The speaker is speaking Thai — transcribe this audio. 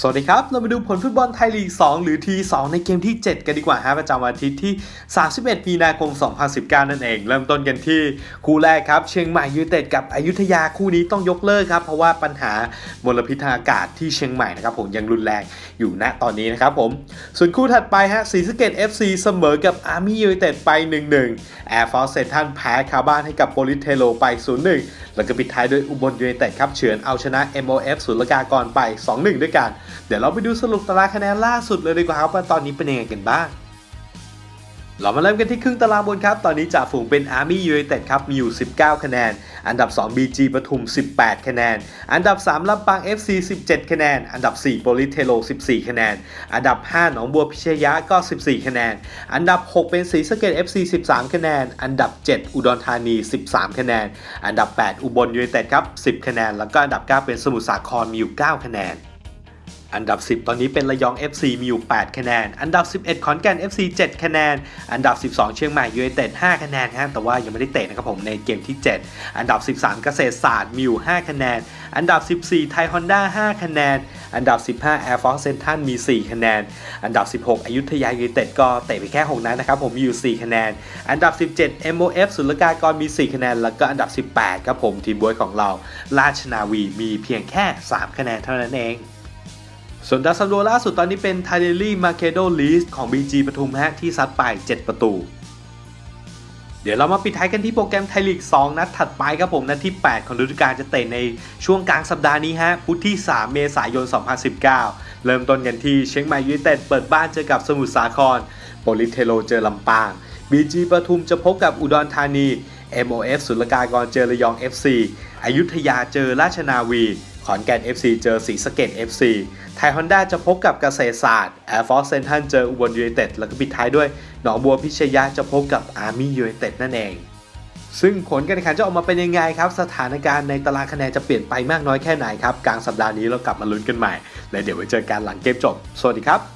สวัสดีครับ เรามาดูผลฟุตบอลไทยลีก 2 หรือที2ในเกมที่ 7 กันดีกว่าฮะประจำวันอาทิตย์ที่ 31 มีนาคม 2019 นั่นเอง เริ่มต้นกันที่คู่แรกครับ เชียงใหม่ยูเต็ดกับอยุธยาคู่นี้ต้องยกเลิกครับ เพราะว่าปัญหามลพิษทางอากาศที่เชียงใหม่นะครับผมยังรุนแรงอยู่ณตอนนี้นะครับผม ส่วนคู่ถัดไปฮะศรีสะเกด FC เสมอกับอาร์มี่ยูเต็ดไป 1-1 Air Force เซทันแพ้คาบ้านให้กับโปลิเทโลไป 0-1 แล้วก็ปิดท้ายด้วยอุบลยูเต็ดครับเฉือนเอาชนะ MOF สุลกากรไป 2-1 ด้วยกันเดี๋ยวเราไปดูสรุปตารางคะแนนล่าสุดเลยดีกว่าครับว่าตอนนี้เป็นยังไงกันบ้าง เรามาเริ่มกันที่ครึ่งตารางบนครับ ตอนนี้จ่าฝูงเป็น Army United ครับ มีอยู่ 19 คะแนน อันดับ 2 BG ปทุม 18 คะแนน อันดับ 3ลำปาง FC 17 คะแนน อันดับ 4โปลิเทโล 14 คะแนน อันดับ 5 หนองบัวพิชยะก็ 14 คะแนน อันดับ 6 เป็นศรีสะเกด FC 13 คะแนน อันดับ 7 อุดรธานี 13 คะแนน อันดับ 8 อุบลยูไนเต็ดครับ 10 คะแนน แล้วก็อันดับ 9 เป็นสมุทรสาคร มีอยู่ 9 คะแนน อันดับ 10 ตอนนี้เป็นระยอง FC มีอยู่ 8 คะแนน อันดับ 11 ขอนแก่น FC 7 คะแนน อันดับ 12 เชียงใหม่ยูไนเต็ด5คะแนนครับแต่ว่ายังไม่ได้เตะนะครับผมในเกมที่ 7 อันดับ 13 เกษตรศาสตร์มีอยู่ 5 คะแนน อันดับ 14 ไทยฮอนด้า5คะแนน อันดับ 15 Air Force Central มี 4 คะแนน อันดับ 16 อยุธยายูไนเต็ดก็เตะไปแค่ 6 นัดนะครับผมมีอยู่ 4 คะแนน อันดับ 17 MOF สุลกากรมี 4 คะแนน แล้วก็อันดับ 18ครับผมทีมบวยของเรา ราชนาวีมีเพียงแค่ 3 คะแนนเท่านั้นเอง ส่วนดาวซันโดล่าสุดตอนนี้เป็นไทเดลี่มาเคโดลีสของ BG ปทุมฮะที่ซัดไป 7 ประตู เดี๋ยวเรามาปิดท้ายกันที่โปรแกรมไทยลีก 2 นัดถัดไปครับผม นัดที่ 8 ของฤดูกาลจะเตะในช่วงกลางสัปดาห์นี้ฮะพุธที่ 3 เมษายน 2019 เริ่มต้นกันที่เชียงใหม่ยูไนเต็ดเปิดบ้านเจอกับสมุทรสาครโปลิเทโลเจอลำปาง BG ปทุมจะพบกับอุดรธานี MOF สุลกากรเจอระยอง FC อยุธยาเจอราชนาวี ขอนแก่น FC เจอสีสเกต FC ไทยฮอนด้าจะพบกับเกษตรศาสตร์แอร์ฟอร์เซนทันเจออุบลยูไนเต็ดแล้วก็ปิดท้ายด้วยหนองบัวพิชยะจะพบกับอาร์มี่ยูไนเต็ดนั่นเอง ซึ่งผลการแข่งขันจะออกมาเป็นยังไงครับ สถานการณ์ในตารางคะแนนจะเปลี่ยนไปมากน้อยแค่ไหนครับ กลางสัปดาห์นี้เรากลับมาลุ้นกันใหม่ และเดี๋ยวไว้เจอกันหลังเกมจบ สวัสดีครับ